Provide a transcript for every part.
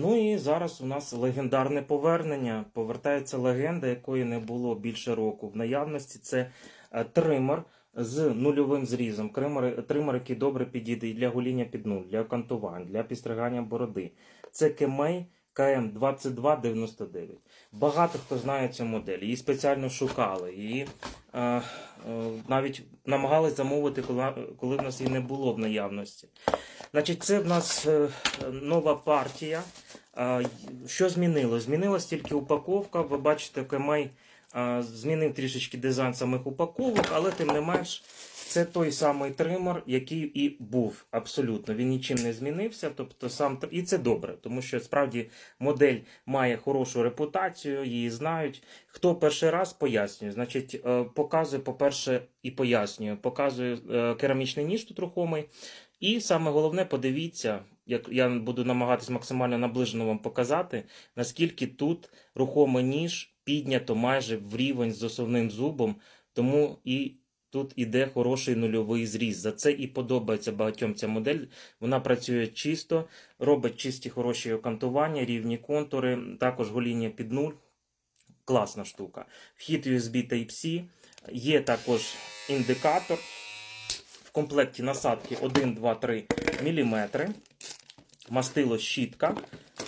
Ну і зараз у нас легендарне повернення. Повертається легенда, якої не було більше року. В наявності це е, тример з нульовим зрізом. Тример, тример, який добре підійде і для гуління під нуль, для кантувань, для підстригання бороди. Це Кемей КМ 2299. Багато хто знає цю модель. Її спеціально шукали. Її е, навіть намагались замовити, коли, в нас її не було в наявності. Значить, це в нас е, нова партія. Е, Що змінилось? Змінилась тільки упаковка. Ви бачите, Кемей е, змінив трішечки дизайн самих упаковок, але тим не менш, це той самий тример, який і був абсолютно. Він нічим не змінився. Тобто сам і це добре, тому що справді модель має хорошу репутацію, її знають. Хто перший раз пояснює, значить, е, показує, по-перше, і пояснює, показує е, керамічний ніж тут рухомий. І саме головне, подивіться, як я буду намагатись максимально наближено вам показати, наскільки тут рухомий ніж піднято майже в рівень з основним зубом, тому і тут іде хороший нульовий зріз. За це і подобається багатьом ця модель. Вона працює чисто, робить чисті хороші окантування, рівні контури, також гоління під нуль. Класна штука. Вхід USB Type-C. Є також індикатор. В комплекті насадки 1, 2, 3 мм. Мастило щітка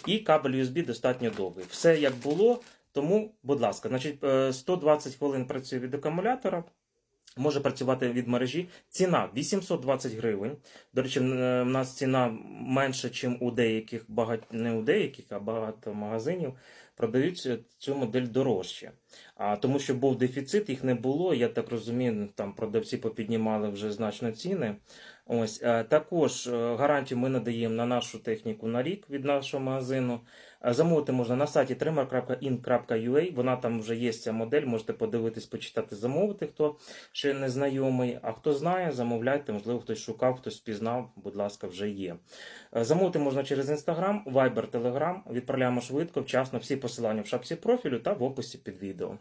і кабель USB достатньо довгий. Все як було, тому, будь ласка, значить, е, 120 хвилин працює від акумулятора. Може працювати від мережі. Ціна 820 гривень. До речі, е, в нас ціна менша, ніж у деяких багать... не у деяких, а багато магазинів продають цю модель дорожче. А тому що був дефіцит, їх не було. Я так розумію, там продавці попіднімали вже значно ціни. Ось е, також е, гарантію ми надаємо на нашу техніку на рік від нашого магазину. Е, Замовити можна на сайті trimmer.in.ua. Вона там вже є ця модель. Можете подивитись, почитати, замовити, хто ще не знайомий. А хто знає, замовляйте. Можливо, хтось шукав, хтось пізнав. Будь ласка, вже є. Е, Замовити можна через Instagram, Viber, Telegram. Відправляємо швидко, вчасно. Всі посилання в шапці профілю та в описі під відео.